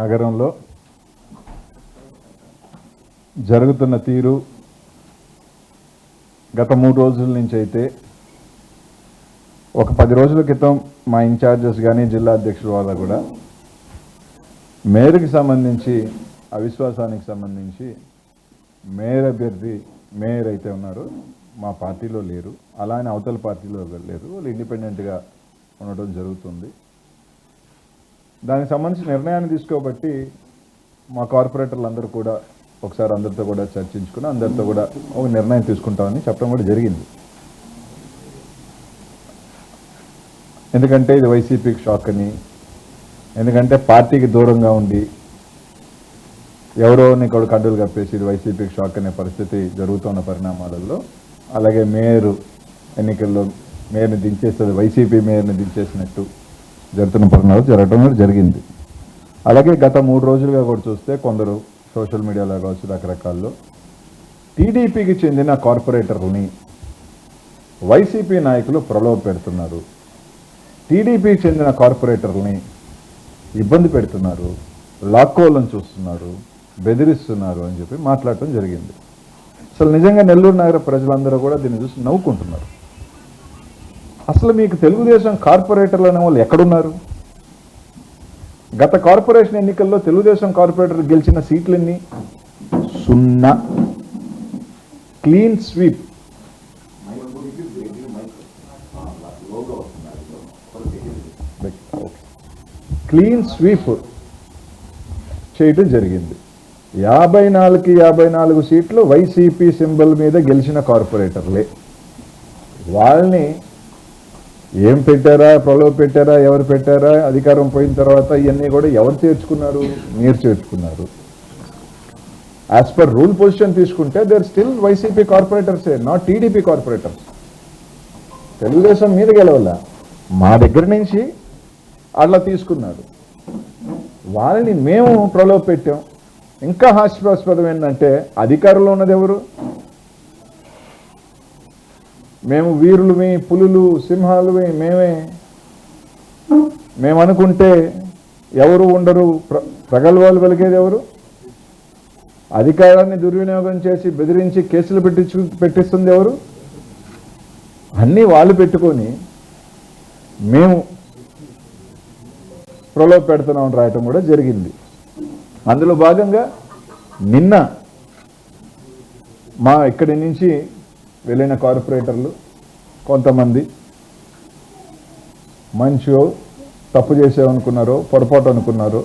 నగరంలో జరుగుతున్న తీరు గత మూడు రోజుల నుంచి అయితే ఒక పది రోజుల క్రితం మా ఇన్ఛార్జెస్ కానీ జిల్లా అధ్యక్షుల వాళ్ళ కూడా మేయర్కి సంబంధించి అవిశ్వాసానికి సంబంధించి మేయర్ అభ్యర్థి మేయర్ అయితే ఉన్నారు. మా పార్టీలో లేరు. అలానే అవతల పార్టీలో లేరు. వాళ్ళు ఇండిపెండెంట్గా ఉండడం జరుగుతుంది. దానికి సంబంధించి నిర్ణయాన్ని తీసుకోబట్టి మా కార్పొరేటర్లు అందరూ కూడా ఒకసారి అందరితో కూడా చర్చించుకుని అందరితో కూడా ఒక నిర్ణయం తీసుకుంటామని చెప్పడం కూడా జరిగింది. ఎందుకంటే ఇది వైసీపీకి షాక్ అని ఎందుకంటే పార్టీకి దూరంగా ఉండి ఎవరో ఇక్కడ కండులు కప్పేసి ఇది వైసీపీకి షాక్ అనే పరిస్థితి జరుగుతున్న పరిణామాలలో అలాగే మేయర్ ఎన్నికల్లో మేయర్ని దించేస్తుంది వైసీపీ మేయర్ని దించేసినట్టు జరుగుతున్న పరిణామాలు జరగడం కూడా జరిగింది. అలాగే గత మూడు రోజులుగా కూడా చూస్తే కొందరు సోషల్ మీడియాలో కావచ్చు రకరకాల్లో టీడీపీకి చెందిన కార్పొరేటర్లని వైసీపీ నాయకులు ప్రలోభ పెడుతున్నారు. టీడీపీకి చెందిన కార్పొరేటర్లని ఇబ్బంది పెడుతున్నారు లాక్కోవాలని చూస్తున్నారు బెదిరిస్తున్నారు అని చెప్పి మాట్లాడటం జరిగింది. అసలు నిజంగా నెల్లూరు నగర ప్రజలందరూ కూడా దీన్ని చూసి నవ్వుకుంటున్నారు. అసలు మీకు తెలుగుదేశం కార్పొరేటర్లు అనే వాళ్ళు ఎక్కడున్నారు? గత కార్పొరేషన్ ఎన్నికల్లో తెలుగుదేశం కార్పొరేటర్ గెలిచిన సీట్లన్నీ సున్నా. Clean sweep. క్లీన్ స్వీప్ చేయటం జరిగింది. యాభై నాలుగుకి యాభై నాలుగు సీట్లు వైసీపీ సింబల్ మీద గెలిచిన కార్పొరేటర్లే. వాళ్ళని ఏం పెట్టారా ప్రలోభ పెట్టారా ఎవరు పెట్టారా అధికారం పోయిన తర్వాత ఇవన్నీ కూడా ఎవరు చేర్చుకున్నారు? మీరు చేర్చుకున్నారు. యాజ్ పర్ రూల్ పొజిషన్ తీసుకుంటే there still YCP corporators not TDP corporators Telugu Desam మీద గెలవల. మా దగ్గర నుంచి అట్లా తీసుకున్నారు. వాళ్ళని మేము ప్రలోభ పెట్టాం. ఇంకా హాస్యాస్పదం ఏంటంటే అధికారంలో ఉన్నది ఎవరు? మేము వీరులమే పులులు సింహాలమే మేమే. మేము అనుకుంటే ఎవరు ఉండరు ప్ర- ప్రగల్భాలు పలికేది ఎవరు? అధికారాన్ని దుర్వినియోగం చేసి బెదిరించి కేసులు పెట్టించు పెట్టిస్తుంది ఎవరు? అన్నీ వాళ్ళు పెట్టుకొని మేము ప్రలోభ పెడుతున్నాం రాయటం కూడా జరిగింది. అందులో భాగంగా నిన్న మా ఇక్కడి నుంచి వెళ్ళిన కార్పొరేటర్లు కొంతమంది మంచో తప్పు చేసేవనుకున్నారో పొరపాటు అనుకున్నారో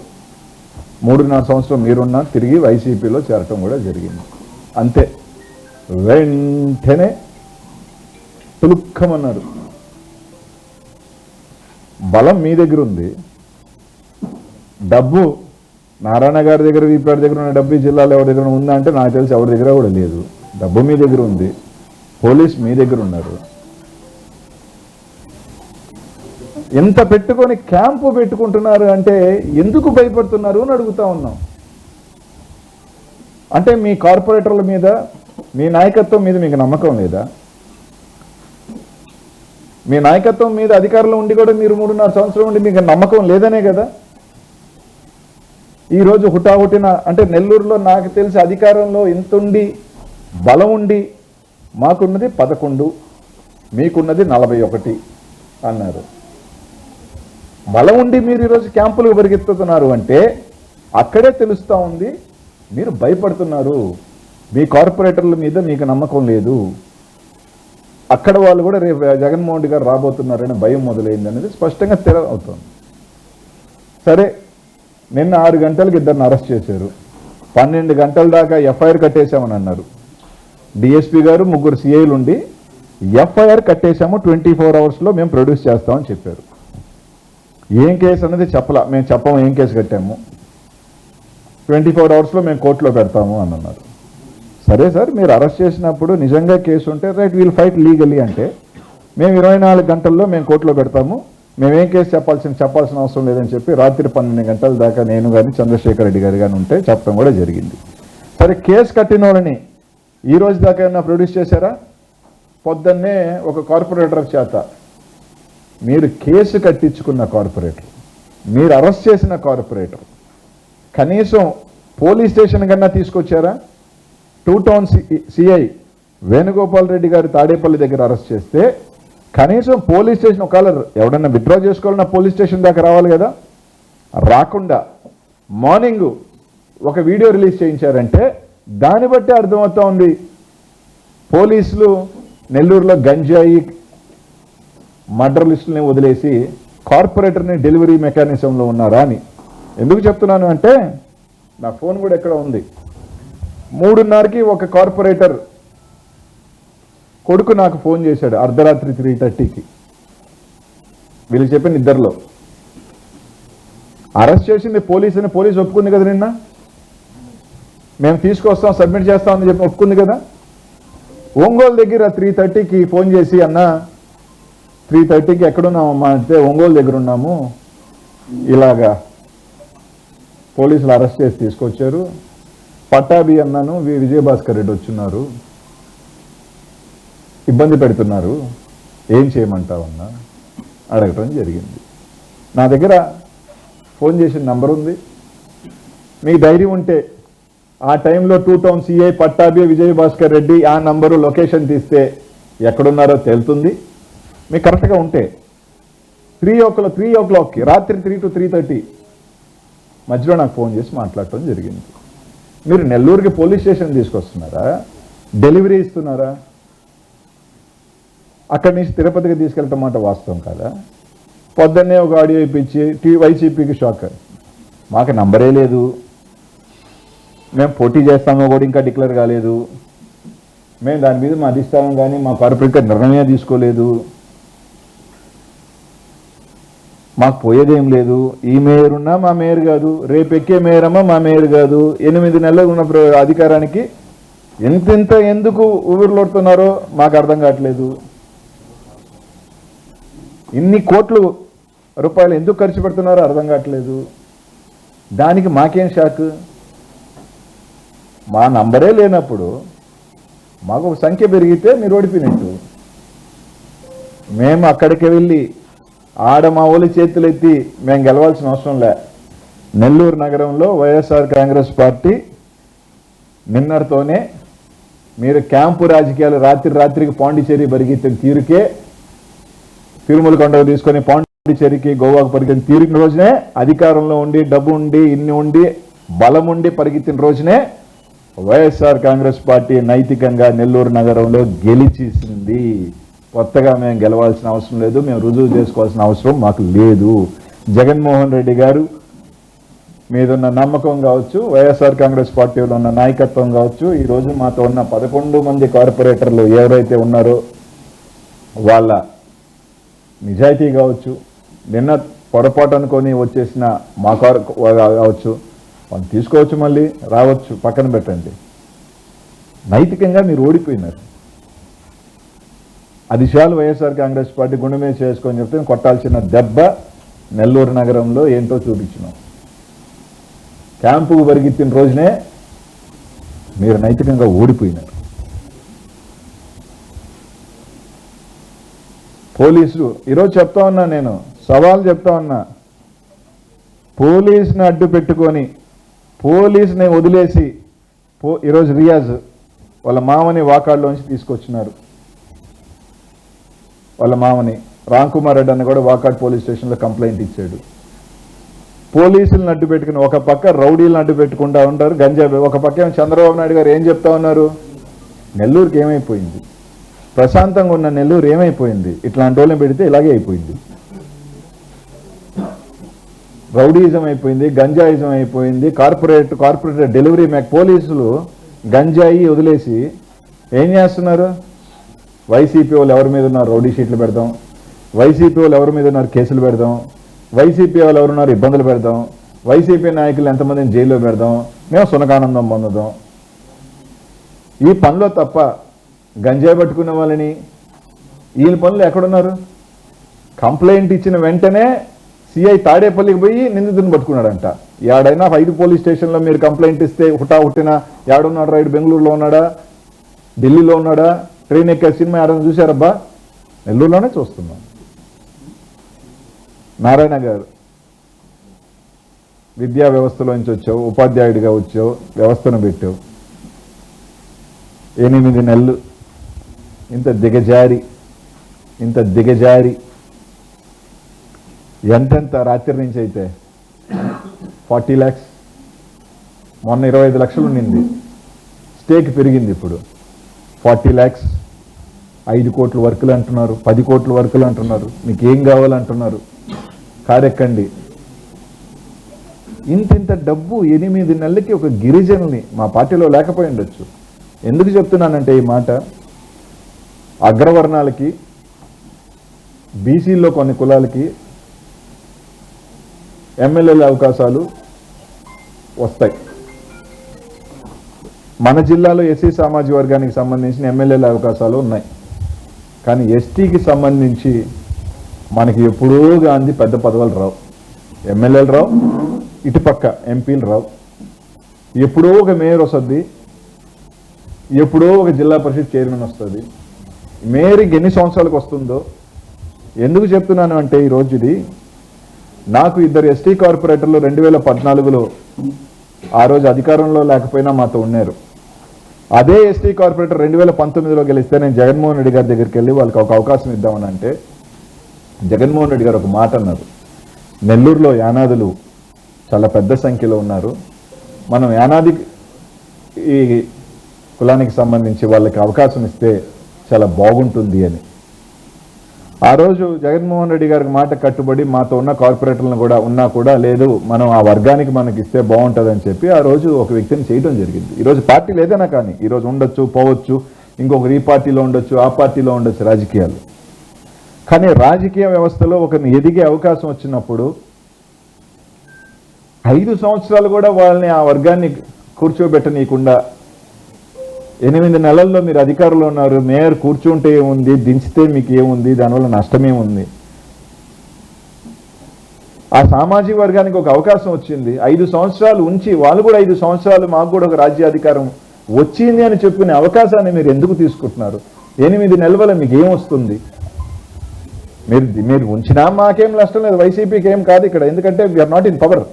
మూడున్నర సంవత్సరం మీరున్నా తిరిగి వైసీపీలో చేరటం కూడా జరిగింది. అంతే. వెంటనే తులుక్కమన్నారు. బలం మీ దగ్గర ఉంది. డబ్బు నారాయణ గారి దగ్గర వీపాడి దగ్గర ఉన్న డబ్బు జిల్లాలో ఎవరి దగ్గర ఉందా అంటే నాకు తెలిసి ఎవరి దగ్గర కూడా లేదు. డబ్బు మీ దగ్గర ఉంది. పోలీస్ మీ దగ్గర ఉన్నారు. ఎంత పెట్టుకొని క్యాంపు పెట్టుకుంటున్నారు అంటే ఎందుకు భయపడుతున్నారు అని అడుగుతా ఉన్నాం. అంటే మీ కార్పొరేటర్ల మీద మీ నాయకత్వం మీద మీకు నమ్మకం లేదా? మీ నాయకత్వం మీద అధికారంలో ఉండి కూడా మీరు మూడున్నర సంవత్సరం ఉండి మీకు నమ్మకం లేదనే కదా? ఈరోజు హుటాహుటిన అంటే నెల్లూరులో నాకు తెలిసి అధికారంలో ఎంత ఉండి బలం ఉండి మాకున్నది పదకొండు మీకున్నది నలభై ఒకటి అన్నారు. బలం ఉండి మీరు ఈరోజు క్యాంపులకు పరిగెత్తుతున్నారు అంటే అక్కడే తెలుస్తూ ఉంది మీరు భయపడుతున్నారు మీ కార్పొరేటర్ల మీద మీకు నమ్మకం లేదు అక్కడ వాళ్ళు కూడా రేపు జగన్మోహన్ రెడ్డి గారు రాబోతున్నారనే భయం మొదలైంది అనేది స్పష్టంగా తెర అవుతుంది సరే నిన్న ఆరు గంటలకు ఇద్దరిని అరెస్ట్ చేశారు. పన్నెండు గంటల దాకా ఎఫ్ఐఆర్ కట్టేశామని అన్నారు. డిఎస్పీ గారు ముగ్గురు సిఐలు ఉండి ఎఫ్ఐఆర్ కట్టేశాము ట్వంటీ ఫోర్ అవర్స్లో మేము ప్రొడ్యూస్ చేస్తామని చెప్పారు. ఏం కేసు అనేది చెప్పలా మేము చెప్పము ఏం కేసు కట్టాము. ట్వంటీ ఫోర్ అవర్స్లో మేము కోర్టులో పెడతాము అని అన్నారు. సరే సార్ మీరు అరెస్ట్ చేసినప్పుడు నిజంగా కేసు ఉంటే రైట్ వీల్ ఫైట్ లీగలీ అంటే మేము ఇరవై నాలుగు గంటల్లో మేము కోర్టులో పెడతాము. మేమేం కేసు చెప్పాల్సిన చెప్పాల్సిన అవసరం లేదని చెప్పి రాత్రి పన్నెండు గంటల దాకా నేను కానీ చంద్రశేఖర్ రెడ్డి గారు కానీ ఉంటే చెప్పడం కూడా జరిగింది. సరే కేసు కట్టిన వాళ్ళని ఈ రోజు దాకా ఏమన్నా ప్రొడ్యూస్ చేశారా? పొద్దున్నే ఒక కార్పొరేటర్ చేత. మీరు కేసు కట్టించుకున్న కార్పొరేటర్. మీరు అరెస్ట్ చేసిన కార్పొరేటర్. కనీసం పోలీస్ స్టేషన్ కన్నా తీసుకొచ్చారా? Two town CI Venugopal Reddy garu Tadepalli దగ్గర అరెస్ట్ చేస్తే కనీసం పోలీస్ స్టేషన్ ఒకవేళ ఎవడన్నా విత్డ్రా చేసుకోవాలన్నా పోలీస్ స్టేషన్ దాకా రావాలి కదా? రాకుండా మార్నింగ్ ఒక వీడియో రిలీజ్ చేయించారంటే దాన్ని బట్టి అర్థమవుతా ఉంది. పోలీసులు నెల్లూరులో గంజాయి మర్డర్ లిస్టుల్ని వదిలేసి కార్పొరేటర్ని డెలివరీ మెకానిజంలో ఉన్నారా అని ఎందుకు చెప్తున్నాను అంటే నా ఫోన్ కూడా ఎక్కడ ఉంది? మూడున్నరకి ఒక కార్పొరేటర్ కొడుకు నాకు ఫోన్ చేశాడు అర్ధరాత్రి త్రీ థర్టీకి వీళ్ళు చెప్పిన ఇద్దరిలో అరెస్ట్ చేసింది పోలీస్ అని పోలీస్ ఒప్పుకుంది కదా నిన్న? మేము తీసుకొస్తాం సబ్మిట్ చేస్తామని చెప్పి ఒప్పుకుంది కదా? ఒంగోలు దగ్గర త్రీ థర్టీకి ఫోన్ చేసి అన్న త్రీ థర్టీకి ఎక్కడున్నామమ్మా అంటే ఒంగోలు దగ్గర ఉన్నాము. ఇలాగా పోలీసులు అరెస్ట్ చేసి తీసుకొచ్చారు. పట్టాభి అన్నాను వి- విజయభాస్కర్ రెడ్డి వచ్చున్నారు. ఇబ్బంది పెడుతున్నారు. ఏం చేయమంటావన్నా అడగటం జరిగింది. నా దగ్గర ఫోన్ చేసిన నంబర్ ఉంది. మీకు ధైర్యం ఉంటే ఆ టైంలో two town CI Pattabhi Vijayabhaskar Reddy ఆ నంబరు లొకేషన్ తీస్తే ఎక్కడున్నారో తేలుతుంది మీకు కరెక్ట్గా ఉంటే త్రీ ఓ క్లాక్ త్రీ ఓ క్లాక్కి రాత్రి త్రీ టు త్రీ థర్టీ మధ్యలో నాకు ఫోన్ చేసి మాట్లాడటం జరిగింది. మీరు నెల్లూరుకి పోలీస్ స్టేషన్ తీసుకొస్తున్నారా? డెలివరీ ఇస్తున్నారా? అక్కడి నుంచి తిరుపతికి తీసుకెళ్ళటం మాట వాస్తవం కదా? పొద్దున్నే ఒక ఆడియో ఇప్పించి టీ వైసీపీకి షాక్. మాకు నంబరే లేదు. మేము పోటీ చేస్తామో కూడా ఇంకా డిక్లేర్ కాలేదు. మేము దాని మీద మా అధిష్టానం కానీ మా కార్పొరేటర్ నిర్ణయం తీసుకోలేదు. మాకు పోయేదేం లేదు. ఈ మేయర్ ఉన్నా మా మేయర్ కాదు. రేపు ఎక్కే మేయరమ్మా మా మేయర్ కాదు. ఎనిమిది నెలలు ఉన్న అధికారానికి ఎంతెంత ఎందుకు ఊపిరిలోడుతున్నారో మాకు అర్థం కావట్లేదు. ఇన్ని కోట్లు రూపాయలు ఎందుకు ఖర్చు పెడుతున్నారో అర్థం కావట్లేదు. దానికి మాకేం షాక్? మా నంబరే లేనప్పుడు మాకు ఒక సంఖ్య పెరిగితే మీరు ఓడిపోయినట్టు. మేము అక్కడికి వెళ్ళి ఆడ మా ఊళ్ళ చేతులు ఎత్తి మేము గెలవాల్సిన అవసరం లే. నెల్లూరు నగరంలో వైఎస్ఆర్ కాంగ్రెస్ పార్టీ నిన్నటితోనే మీరు క్యాంపు రాజకీయాలు రాత్రి రాత్రికి పాండిచేరి పరిగెత్తిన తీరుకే తిరుమల కొండకు తీసుకొని పాండిచేరికి గోవాకు పరిగెత్తిన తీరిన రోజునే అధికారంలో ఉండి డబ్బు ఉండి ఇన్ని ఉండి బలం ఉండి పరిగెత్తిన రోజునే వైఎస్ఆర్ కాంగ్రెస్ పార్టీ నైతికంగా నెల్లూరు నగరంలో గెలిచేసింది. కొత్తగా మేము గెలవాల్సిన అవసరం లేదు మేము రుజువు చేసుకోవాల్సిన అవసరం మాకు లేదు. జగన్మోహన్ రెడ్డి గారు మీదున్న నమ్మకం కావచ్చు వైఎస్ఆర్ కాంగ్రెస్ పార్టీలో ఉన్న నాయకత్వం కావచ్చు ఈరోజు మాతో ఉన్న పదకొండు మంది కార్పొరేటర్లు ఎవరైతే ఉన్నారో వాళ్ళ నిజాయితీ కావచ్చు నిన్న పొరపాటు అనుకొని వచ్చేసిన మా కారు కావచ్చు వాళ్ళు తీసుకోవచ్చు మళ్ళీ రావచ్చు పక్కన పెట్టండి. నైతికంగా మీరు ఓడిపోయినారు. అది చాలు వైఎస్ఆర్ కాంగ్రెస్ పార్టీ గుండె మీద చేసుకొని చెప్తే కొట్టాల్సిన దెబ్బ నెల్లూరు నగరంలో ఏంటో చూపించినాం. క్యాంపుకు పరిగెత్తిన రోజునే మీరు నైతికంగా ఓడిపోయినారు. పోలీసులు ఈరోజు చెప్తా ఉన్నా నేను సవాల్ చెప్తా ఉన్నా పోలీసుని అడ్డు పెట్టుకొని పోలీసుని వదిలేసి పో ఈరోజు రియాజ్ వాళ్ళ మామని వాకాడ్లోంచి తీసుకొచ్చినారు. వాళ్ళ మామని రామ్ కుమార్ రెడ్డి అని కూడా వాకాడ్ పోలీస్ స్టేషన్లో కంప్లైంట్ ఇచ్చాడు. పోలీసులను అడ్డు పెట్టుకుని ఒక పక్క రౌడీలను అడ్డు పెట్టుకుంటా ఉంటారు. గంజా ఒక పక్క ఏమో చంద్రబాబు నాయుడు గారు ఏం చెప్తా ఉన్నారు? నెల్లూరుకి ఏమైపోయింది? ప్రశాంతంగా ఉన్న నెల్లూరు ఏమైపోయింది? ఇట్లాంటి వాళ్ళని పెడితే ఇలాగే అయిపోయింది. రౌడీజం అయిపోయింది గంజాయిజం అయిపోయింది కార్పొరేట్ కార్పొరేట్ డెలివరీ మ్యాక్ పోలీసులు గంజాయి వదిలేసి ఏం చేస్తున్నారు? వైసీపీ వాళ్ళు ఎవరి మీద ఉన్నారు? రౌడీ షీట్లు పెడదాం. వైసీపీ వాళ్ళు ఎవరి మీద ఉన్నారు? కేసులు పెడదాం. వైసీపీ వాళ్ళు ఎవరున్నారు ఇబ్బందులు పెడదాం. వైసీపీ నాయకులు ఎంతమందిని జైల్లో పెడదాం? మేము సునకానందం పొందుదాం. ఈ పనిలో తప్ప గంజాయి పట్టుకునే వాళ్ళని వీళ్ళ పనులు ఎక్కడున్నారు? కంప్లైంట్ ఇచ్చిన వెంటనే సిఐ తాడేపల్లికి పోయి నిందితుని పట్టుకున్నాడంట. ఏడైనా ఐదు పోలీస్ స్టేషన్లో మీరు కంప్లైంట్ ఇస్తే హుటా హుట్టిన ఏడున్నాడు రైడ్ బెంగళూరులో ఉన్నాడా? ఢిల్లీలో ఉన్నాడా? ట్రైన్ ఎక్కే సినిమా ఏడైనా చూశారబ్బా? నెల్లూరులోనే చూస్తున్నాం. నారాయణ గారు విద్యా వ్యవస్థలో నుంచి వచ్చావు ఉపాధ్యాయుడిగా వచ్చావు వ్యవస్థను పెట్టావు. ఎనిమిది నెలలు. ఇంత దిగజారి ఇంత దిగజారి. ఎంతెంత రాత్రి నుంచి అయితే? ఫార్టీ ల్యాక్స్ మొన్న ఇరవై ఐదు లక్షలు ఉండింది. స్టేక్ పెరిగింది ఇప్పుడు. ఫార్టీ ల్యాక్స్ ఐదు కోట్ల వర్కులు అంటున్నారు. పది కోట్ల వర్కులు అంటున్నారు. మీకు ఏం కావాలంటున్నారు? కారెక్కండి. ఇంత ఇంత డబ్బు ఎనిమిది నెలలకి ఒక గిరిజనుని మా పార్టీలో లేకపోయి ఉండొచ్చు. ఎందుకు చెప్తున్నానంటే ఈ మాట? అగ్రవర్ణాలకి బీసీల్లో కొన్ని కులాలకి ఎమ్మెల్యేల అవకాశాలు వస్తాయి. మన జిల్లాలో ఎస్సీ సామాజిక వర్గానికి సంబంధించిన ఎమ్మెల్యేల అవకాశాలు ఉన్నాయి. కానీ ఎస్టీకి సంబంధించి మనకి ఎప్పుడూ గాంధీ పెద్ద పదవులు రావు. ఎమ్మెల్యేలు రావు ఇటుపక్క ఎంపీలు రావు. ఎప్పుడో ఒక మేయర్ వస్తుంది ఎప్పుడో ఒక జిల్లా పరిషత్ చైర్మన్ వస్తుంది. మేయర్కి ఎన్ని సంవత్సరాలకు వస్తుందో ఎందుకు చెప్తున్నాను అంటే ఈ ఇది నాకు ఇద్దరు ఎస్టీ కార్పొరేటర్లు రెండు వేల పద్నాలుగులో ఆ రోజు అధికారంలో లేకపోయినా మాతో ఉన్నారు. అదే ఎస్టీ కార్పొరేటర్ రెండు వేల పంతొమ్మిదిలో గెలిస్తే నేను జగన్మోహన్ రెడ్డి గారి దగ్గరికి వెళ్ళి వాళ్ళకి ఒక అవకాశం ఇద్దామని అంటే జగన్మోహన్ రెడ్డి గారు ఒక మాట అన్నారు. నెల్లూరులో యానాదులు చాలా పెద్ద సంఖ్యలో ఉన్నారు. మనం యానాది ఈ కులానికి సంబంధించి వాళ్ళకి అవకాశం ఇస్తే చాలా బాగుంటుంది అని. ఆ రోజు జగన్మోహన్ రెడ్డి గారికి మాట కట్టుబడి మాతో ఉన్న కార్పొరేటర్లను కూడా ఉన్నా కూడా లేదు మనం ఆ వర్గానికి మనకి ఇస్తే బాగుంటుందని చెప్పి ఆ రోజు ఒక వ్యక్తిని చేయడం జరిగింది. ఈరోజు పార్టీ లేదైనా కానీ ఈరోజు ఉండొచ్చు పోవచ్చు ఇంకొకరు ఈ పార్టీలో ఉండొచ్చు ఆ పార్టీలో ఉండొచ్చు రాజకీయాలు. కానీ రాజకీయ వ్యవస్థలో ఒకరిని ఎదిగే అవకాశం వచ్చినప్పుడు ఐదు సంవత్సరాలు కూడా వాళ్ళని ఆ వర్గాన్ని కూర్చోబెట్టనీయకుండా ఎనిమిది నెలల్లో మీరు అధికారంలో ఉన్నారు మేయర్ కూర్చుంటే ఏముంది దించితే మీకు ఏముంది దానివల్ల నష్టమేముంది ఆ సామాజిక వర్గానికి ఒక అవకాశం వచ్చింది. ఐదు సంవత్సరాలు ఉంచి వాళ్ళు కూడా ఐదు సంవత్సరాలు మాకు కూడా ఒక రాజ్యాధికారం వచ్చింది అని చెప్పుకునే అవకాశాన్ని మీరు ఎందుకు తీసుకుంటున్నారు? ఎనిమిది నెలల మీకు ఏం వస్తుంది? మీరు మీరు ఉంచినా మాకేం నష్టం లేదు. వైసీపీకి ఏం కాదు ఇక్కడ. ఎందుకంటే వీఆర్ నాట్ ఇన్ పవర్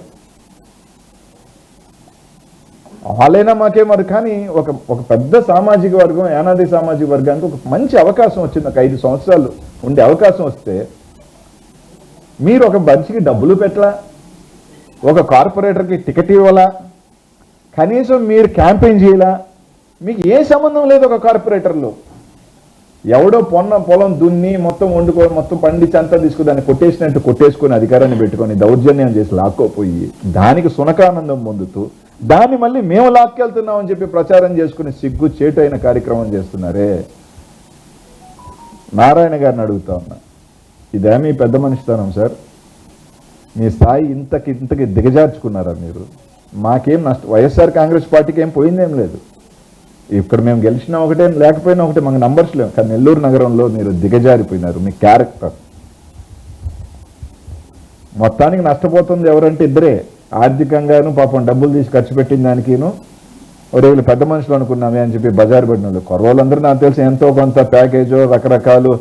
వాళ్ళైనా మాకే మరి కానీ ఒక ఒక పెద్ద సామాజిక వర్గం యానాది సామాజిక వర్గానికి ఒక మంచి అవకాశం వచ్చింది. ఒక ఐదు సంవత్సరాలు ఉండే అవకాశం వస్తే మీరు ఒక మనిషికి డబ్బులు పెట్టలా? ఒక కార్పొరేటర్కి టికెట్ ఇవ్వాలా? కనీసం మీరు క్యాంపెయిన్ చేయాలా? మీకు ఏ సంబంధం లేదు ఒక కార్పొరేటర్లో. ఎవడో పొన్న పొలం దున్ని మొత్తం వండుకో మొత్తం పండించి అంతా తీసుకుని దాన్ని కొట్టేసినట్టు కొట్టేసుకుని అధికారాన్ని పెట్టుకొని దౌర్జన్యం చేసి లాక్కోపోయి దానికి సునకానందం పొందుతూ దాన్ని మళ్ళీ మేము లాక్కెళ్తున్నామని చెప్పి ప్రచారం చేసుకుని సిగ్గు చేటు అయిన కార్యక్రమం చేస్తున్నారే? నారాయణ గారిని అడుగుతా ఉన్నా. ఇదేమీ పెద్ద మనిషితనం సార్. మీ స్థాయి ఇంతకి ఇంతకి దిగజార్చుకున్నారా మీరు? మాకేం నష్టం వైఎస్ఆర్ కాంగ్రెస్ పార్టీకి ఏం పోయిందేం లేదు. ఇక్కడ మేము గెలిచినా ఒకటే లేకపోయినా ఒకటే మాకు నంబర్స్ లేవు. కానీ నెల్లూరు నగరంలో మీరు దిగజారిపోయినారు మీ క్యారెక్టర్ మొత్తానికి నష్టపోతుంది ఎవరంటే ఇద్దరే. ఆర్థికంగాను పాపం డబ్బులు తీసి ఖర్చు పెట్టిన దానికిను ఒరే వీళ్ళు పెద్ద మనుషులు అనుకున్నామే అని చెప్పి బజారు పెట్టిన వాళ్ళు. కుర్రోళ్ళందరూ నాకు తెలిసి ఎంతో కొంత ప్యాకేజో రకరకాలు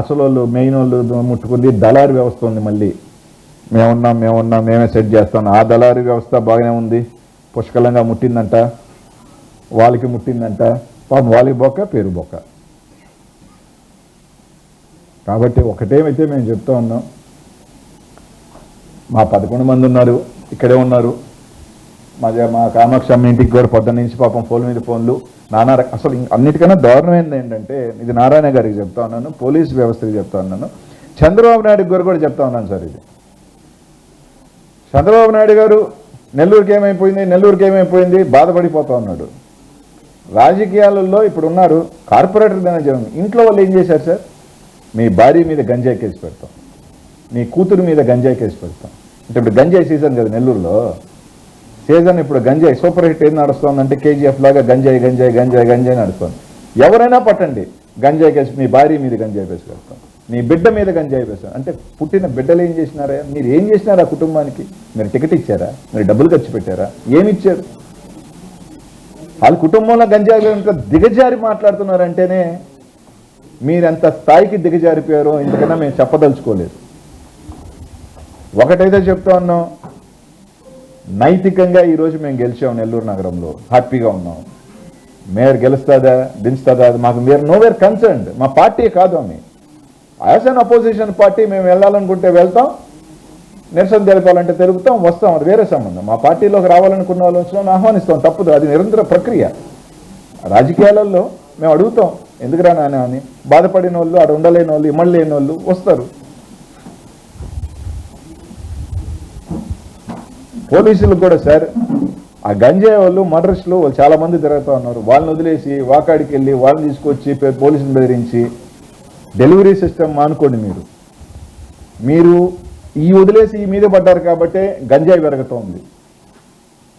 అసలు వాళ్ళు మెయిన్ వాళ్ళు ముట్టుకుంది. దళారి వ్యవస్థ ఉంది మళ్ళీ. మేమున్నాం మేమున్నాం మేమే సెట్ చేస్తాం. ఆ దళారి వ్యవస్థ బాగానే ఉంది. పుష్కలంగా ముట్టిందంట. వాళ్ళకి ముట్టిందంట. పాపం వాళ్ళకి బొక్క పేరు బొక్క. కాబట్టి ఒకటేమైతే మేము చెప్తా ఉన్నాం. మా పదకొండు మంది ఉన్నారు ఇక్కడే ఉన్నారు. మా మా కామాక్షి అమ్మ ఇంటికి కూడా పొద్దున్న నుంచి పాపం ఫోన్ మీద ఫోన్లు. నానా అసలు అన్నిటికన్నా దారుణమైనది ఏంటంటే ఇది నారాయణ గారికి చెప్తా ఉన్నాను పోలీస్ వ్యవస్థకి చెప్తా ఉన్నాను. చంద్రబాబు నాయుడు గారు కూడా చెప్తా ఉన్నాను సార్ ఇది. చంద్రబాబు నాయుడు గారు నెల్లూరుకి ఏమైపోయింది నెల్లూరుకి ఏమైపోయింది బాధపడిపోతా ఉన్నాడు. రాజకీయాలలో ఇప్పుడు ఉన్నారు కార్పొరేటర్ జనం ఇంట్లో వాళ్ళు ఏం చేశారు సార్? మీ భార్య మీద గంజాయి కేసు పెడతాం. నీ కూతురు మీద గంజాయి కేసు పెడతాం. అంటే ఇప్పుడు గంజాయి సీజన్ కదా నెల్లూరులో. సీజన్ ఇప్పుడు గంజాయి సూపర్ హిట్ ఏం నడుస్తుందంటే కేజీఎఫ్ లాగా గంజాయి గంజాయి గంజాయి గంజాయి నడుస్తుంది. ఎవరైనా పట్టండి. గంజాయి కేసు మీ భార్య మీద గంజాయి కేసు పెడతాం. నీ బిడ్డ మీద గంజాయి వేస్తాం అంటే పుట్టిన బిడ్డలు ఏం చేసినారా? మీరు ఏం చేసినారా కుటుంబానికి? మీరు టికెట్ ఇచ్చారా? మీరు డబ్బులు ఖర్చు పెట్టారా? ఏమి ఇచ్చారు? వాళ్ళ కుటుంబంలో గంజాయి కనుక దిగజారి మాట్లాడుతున్నారంటేనే మీరెంత స్థాయికి దిగజారిపోయారో ఇంతకన్నా మేము చెప్పదలుచుకోలేదు. ఒకటైతే చెప్తా ఉన్నాం నైతికంగా ఈరోజు మేము గెలిచాం నెల్లూరు నగరంలో. హ్యాపీగా ఉన్నాం. మేయర్ గెలుస్తుందా దించుతుందా అది మాకు మీర్ నో వేర్ కన్సర్న్డ్. మా పార్టీ కాదు ఆమె యాజ్ అన్ అపోజిషన్ పార్టీ మేము వెళ్ళాలనుకుంటే వెళ్తాం నిరసన తెలిపాలంటే తెలుపుతాం వస్తాం. అది వేరే సంబంధం. మా పార్టీలోకి రావాలనుకున్న వాళ్ళు వచ్చిన ఆహ్వానిస్తాం. తప్పదు. అది నిరంతర ప్రక్రియ. రాజకీయాలలో మేము అడుగుతాం. ఎందుకు రానా అని బాధపడిన వాళ్ళు అక్కడ ఉండలేని వాళ్ళు ఇమ్మడలేని వాళ్ళు వస్తారు. పోలీసులు కూడా సార్ ఆ గంజాయి వాళ్ళు మర్డర్స్లు వాళ్ళు చాలా మంది తిరుగుతూ ఉన్నారు. వాళ్ళని వదిలేసి వాకాడికి వెళ్ళి వాళ్ళని తీసుకొచ్చి పోలీసులు బెదిరించి డెలివరీ సిస్టమ్ మానుకోండి మీరు. మీరు ఈ వదిలేసి ఈ మీద పడ్డారు కాబట్టే గంజాయి పెరుగుతోంది.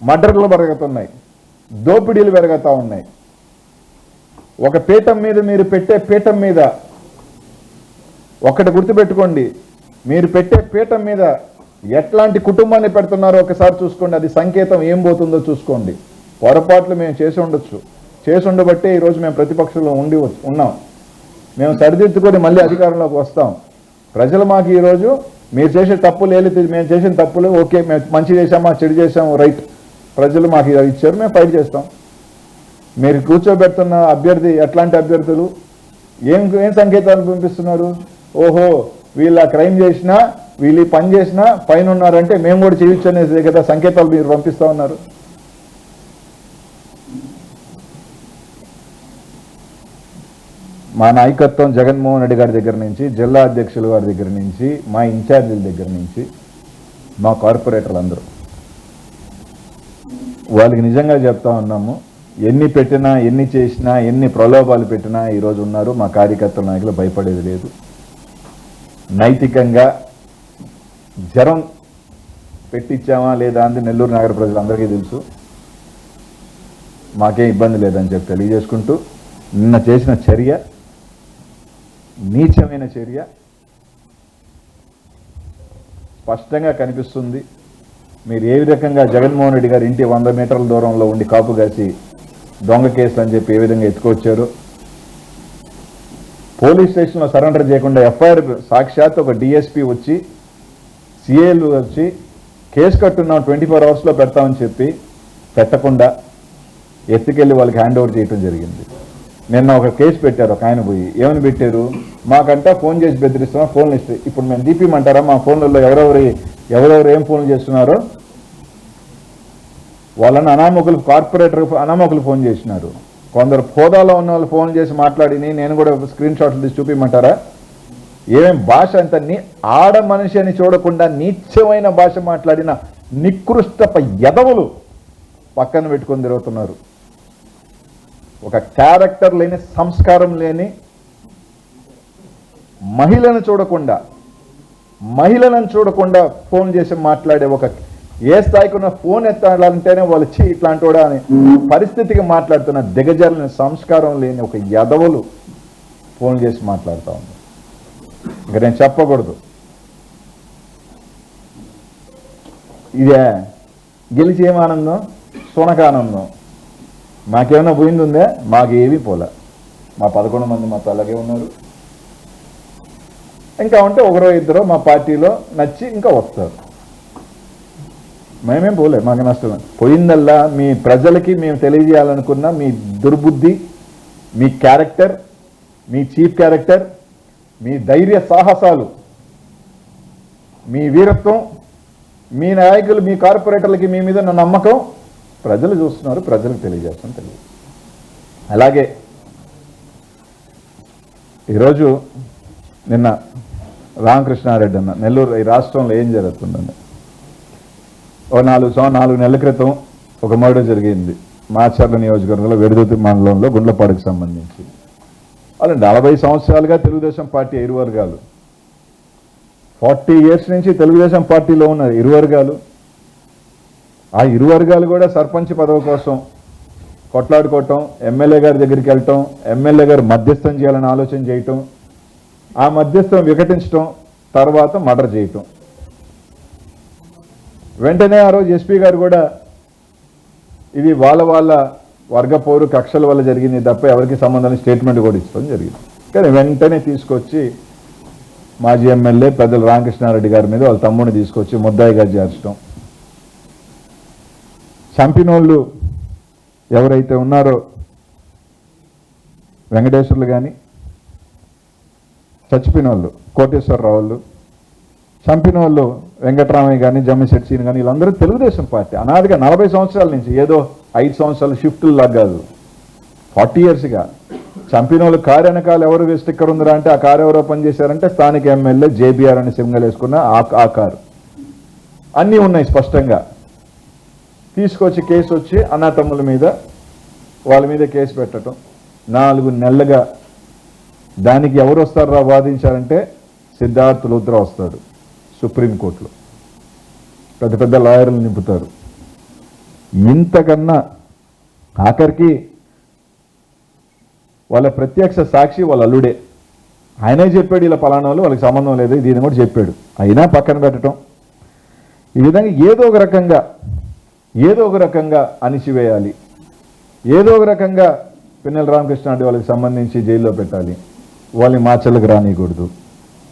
మర్డర్లు పెరుగుతున్నాయి. దోపిడీలు పెరుగుతూ ఉన్నాయి. ఒక పీఠం మీద మీరు పెట్టే పీఠం మీద ఒకటి గుర్తుపెట్టుకోండి. మీరు పెట్టే పీఠం మీద ఎట్లాంటి కుటుంబాన్ని పెడుతున్నారో ఒకసారి చూసుకోండి. అది సంకేతం ఏం పోతుందో చూసుకోండి. పొరపాట్లు మేము చేసి ఉండొచ్చు. చేసి ఉండబట్టే ఈరోజు మేము ప్రతిపక్షంలో ఉండి ఉన్నాం. మేము సరిదిద్దుకొని మళ్ళీ అధికారంలోకి వస్తాం. ప్రజలు మాకు ఈరోజు మీరు చేసే తప్పులు ఏదైతే మేము చేసిన తప్పులు ఓకే మేము మంచి చేసామా చెడు చేసాము రైట్. ప్రజలు మాకు ఇచ్చారు మేము ఫైట్ చేస్తాం. మీరు కూర్చోబెడుతున్న అభ్యర్థి ఎట్లాంటి అభ్యర్థులు? ఏం ఏం సంకేతాలు పంపిస్తున్నారు? ఓహో వీళ్ళ క్రైమ్ చేసినా వీళ్ళు పని చేసినా పైన ఉన్నారంటే మేము కూడా చేయొచ్చు అనేసి కదా సంకేతాలు మీరు పంపిస్తా ఉన్నారు. మా నాయకత్వం జగన్మోహన్ రెడ్డి గారి దగ్గర నుంచి జిల్లా అధ్యక్షుల గారి దగ్గర నుంచి మా ఇన్ఛార్జీల దగ్గర నుంచి మా కార్పొరేటర్లు అందరూ. వాళ్ళకి నిజంగా చెప్తా ఉన్నాము ఎన్ని పెట్టినా ఎన్ని చేసినా ఎన్ని ప్రలోభాలు పెట్టినా ఈరోజు ఉన్నారు మా కార్యకర్తల నాయకులు భయపడేది లేదు. నైతికంగా జ్వరం పెట్టించామా లేదా అని నెల్లూరు నగర ప్రజలందరికీ తెలుసు. మాకేం ఇబ్బంది లేదని చెప్పి తెలియజేసుకుంటూ నిన్న చేసిన చర్య నీచమైన చర్య. స్పష్టంగా కనిపిస్తుంది మీరు ఏ రకంగా జగన్మోహన్ రెడ్డి గారు ఇంటి వంద మీటర్ల దూరంలో ఉండి కాపు కాసి దొంగ కేసులు అని చెప్పి ఏ విధంగా ఎత్తుకొచ్చారు? పోలీస్ స్టేషన్లో సరెండర్ చేయకుండా ఎఫ్ఐఆర్ సాక్షాత్ ఒక డిఎస్పీ వచ్చి సిఏలు వచ్చి కేసు కట్టున్నాం ట్వంటీ ఫోర్ అవర్స్లో పెడతామని చెప్పి పెట్టకుండా ఎత్తుకెళ్ళి వాళ్ళకి హ్యాండ్ ఓవర్ చేయటం జరిగింది. నిన్న ఒక కేసు పెట్టారు ఒక ఆయన పోయి. ఏమని పెట్టారు? మాకంట ఫోన్ చేసి బెదిరిస్తున్నాం ఫోన్లు ఇస్తే. ఇప్పుడు మేము దీపిమంటారా? మా ఫోన్లలో ఎవరెవరు ఎవరెవరు ఏం ఫోన్లు చేస్తున్నారో? వాళ్ళని అనామకులు కార్పొరేటర్ అనామకులు ఫోన్ చేసినారు. కొందరు హోదాలో ఉన్న వాళ్ళు ఫోన్ చేసి మాట్లాడిని నేను కూడా స్క్రీన్ షాట్లు తీసి చూపిమంటారా? ఏమేం భాష అంత నీ ఆడ మనిషి అని చూడకుండా నీచమైన భాష మాట్లాడిన నికృష్టప యదవులు పక్కన పెట్టుకొని తిరుగుతున్నారు. ఒక క్యారెక్టర్ లేని సంస్కారం లేని మహిళను చూడకుండా మహిళలను చూడకుండా ఫోన్ చేసి మాట్లాడే ఒక ఏ స్థాయికి ఉన్న ఫోన్ ఎత్తాలంటేనే వాళ్ళు చీ ఇట్లాంటి వాడా అని పరిస్థితికి మాట్లాడుతున్న దిగజారిన సంస్కారం లేని ఒక యదవులు ఫోన్ చేసి మాట్లాడుతూ ఉన్నారు. ఇక నేను చెప్పకూడదు. ఇదే గెలిచి ఏం ఆనందం? సునక ఆనందం మాకేమైనా పోయింది ఉందా మాకేమీ పోలే. మా పదకొండు మంది మాతో అలాగే ఉన్నారు. ఇంకా ఉంటే ఒకరో ఇద్దరు మా పార్టీలో నచ్చి ఇంకా వస్తారు. మేమేం పోలే మాకు నష్టం పోయిందల్లా మీ ప్రజలకి మేము తెలియజేయాలనుకున్న మీ దుర్బుద్ధి మీ క్యారెక్టర్ మీ చీఫ్ క్యారెక్టర్ మీ ధైర్య సాహసాలు మీ వీరత్వం మీ నాయకులు మీ కార్పొరేటర్లకి మీ మీద నమ్మకం ప్రజలు చూస్తున్నారు ప్రజలకు తెలియజేస్తాం. తెలియదు అలాగే ఈరోజు నిన్న రామకృష్ణారెడ్డి అన్న నెల్లూరు ఈ రాష్ట్రంలో ఏం జరుగుతుందండి ఓ నాలుగు సంవ నాలుగు నెలల క్రితం ఒక మర్డర్ జరిగింది. మాచర్ల నియోజకవర్గంలో విడుదల మండలంలో గుండ్లపాడుకు సంబంధించి. వాళ్ళు నలభై సంవత్సరాలుగా తెలుగుదేశం పార్టీ ఇరువర్గాలు. ఫార్టీ ఇయర్స్ నుంచి తెలుగుదేశం పార్టీలో ఉన్న ఇరువర్గాలు ఆ ఇరు వర్గాలు కూడా సర్పంచ్ పదవి కోసం కొట్లాడుకోవటం ఎమ్మెల్యే గారి దగ్గరికి వెళ్ళటం ఎమ్మెల్యే గారు మధ్యస్థం చేయాలని ఆలోచన చేయటం ఆ మధ్యస్థం వికటించటం తర్వాత మర్డర్ చేయటం. వెంటనే ఆ రోజు ఎస్పీ గారు కూడా ఇది వాళ్ళ వాళ్ళ వర్గ పౌరు కక్షల వల్ల జరిగింది తప్ప ఎవరికి సంబంధం స్టేట్మెంట్ కూడా ఇచ్చడం జరిగింది. కానీ వెంటనే తీసుకొచ్చి మాజీ ఎమ్మెల్యే పెద్దల రామకృష్ణారెడ్డి గారి మీద వాళ్ళ తమ్ముడిని తీసుకొచ్చి ముద్దాయిగా చేర్చడం చంపినోళ్ళు ఎవరైతే ఉన్నారో వెంకటేశ్వర్లు కానీ చచ్చిపోయిన వాళ్ళు కోటేశ్వరరావు వాళ్ళు చంపిన వాళ్ళు వెంకటరామయ్య కానీ జమ్మిశెట్టి సీన్ కానీ వీళ్ళందరూ తెలుగుదేశం పార్టీ. అనాదిగా నలభై సంవత్సరాల నుంచి ఏదో ఐదు సంవత్సరాలు షిఫ్ట్లు లాగా కాదు. ఫార్టీ ఇయర్స్గా. చంపిన వాళ్ళు కారు వెనకాల ఎవరు స్టిక్కర్ ఉందిరా అంటే ఆ కారు ఎవరో పనిచేశారంటే స్థానిక ఎమ్మెల్యే జేబీఆర్ అని సింగల్ వేసుకున్న ఆ ఆ కారు. అన్నీ ఉన్నాయి స్పష్టంగా. తీసుకొచ్చి కేసు వచ్చి అన్నతమ్ముల మీద వాళ్ళ మీద కేసు పెట్టడం నాలుగు నెలలుగా దానికి ఎవరు వస్తారా వాదించారంటే సిద్ధార్థ్ లుద్ర వస్తాడు సుప్రీంకోర్టులో పెద్ద పెద్ద లాయర్లు నింపుతారు. ఇంతకన్నా ఆఖరికి వాళ్ళ ప్రత్యక్ష సాక్షి వాళ్ళ అల్లుడే. ఆయనే చెప్పాడు ఇలా పలానా వాళ్ళు వాళ్ళకి సంబంధం లేదు దీన్ని కూడా చెప్పాడు. అయినా పక్కన పెట్టడం ఈ విధంగా ఏదో ఒక రకంగా ఏదో ఒక రకంగా అణిచివేయాలి. ఏదో ఒక రకంగా పిన్నెల రామకృష్ణ అంటే వాళ్ళకి సంబంధించి జైల్లో పెట్టాలి. వాళ్ళని మార్చలకు రానియకూడదు.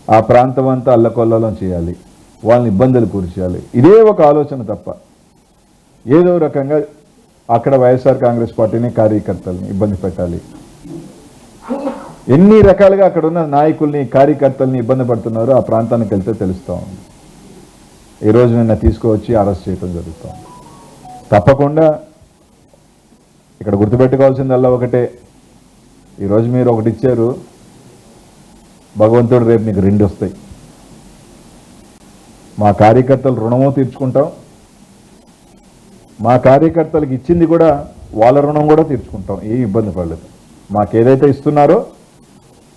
ఆ ప్రాంతం అంతా అల్లకొల్లలో చేయాలి. వాళ్ళని ఇబ్బందులు కూర్చేయాలి. ఇదే ఒక ఆలోచన తప్ప. ఏదో రకంగా అక్కడ వైఎస్ఆర్ కాంగ్రెస్ పార్టీని కార్యకర్తల్ని ఇబ్బంది పెట్టాలి. ఎన్ని రకాలుగా అక్కడ ఉన్న నాయకుల్ని కార్యకర్తల్ని ఇబ్బంది పడుతున్నారో ఆ ప్రాంతానికి వెళ్తే తెలుస్తూ ఉంది. ఈరోజు నిన్న తీసుకువచ్చి అరెస్ట్ చేయడం జరుగుతుంది తప్పకుండా ఇక్కడ గుర్తుపెట్టుకోవాల్సిందల్లా ఒకటే. ఈరోజు మీరు ఒకటి ఇచ్చారు భగవంతుడు రేపు మీకు రెండు వస్తాయి. మా కార్యకర్తలు రుణము తీర్చుకుంటాం. మా కార్యకర్తలకు ఇచ్చింది కూడా వాళ్ళ రుణం కూడా తీర్చుకుంటాం. ఏ ఇబ్బంది పడలేదు. మాకేదైతే ఇస్తున్నారో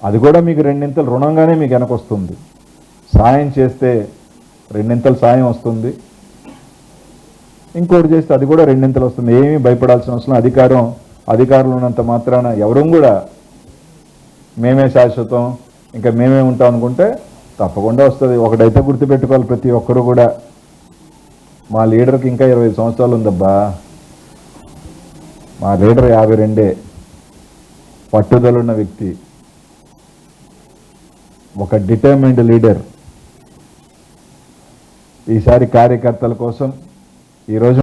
అది కూడా మీకు రెండింతలు రుణంగానే మీకు వెనకొస్తుంది సాయం చేస్తే రెండింతలు సాయం వస్తుంది. ఇంకోటి చేస్తే అది కూడా రెండింతలు వస్తుంది. ఏమీ భయపడాల్సిన అవసరం అధికారం అధికారులు ఉన్నంత మాత్రాన ఎవరూ కూడా మేమే శాశ్వతం ఇంకా మేమే ఉంటాం అనుకుంటే తప్పకుండా వస్తుంది. ఒకటైతే గుర్తుపెట్టుకోవాలి ప్రతి ఒక్కరూ కూడా. మా లీడర్కి ఇంకా ఇరవై సంవత్సరాలు ఉందబ్బా. మా లీడర్ యాభై రెండే. పట్టుదలున్న వ్యక్తి. ఒక డిటర్మెండ్ లీడర్. ఈసారి కార్యకర్తల కోసం ఈరోజు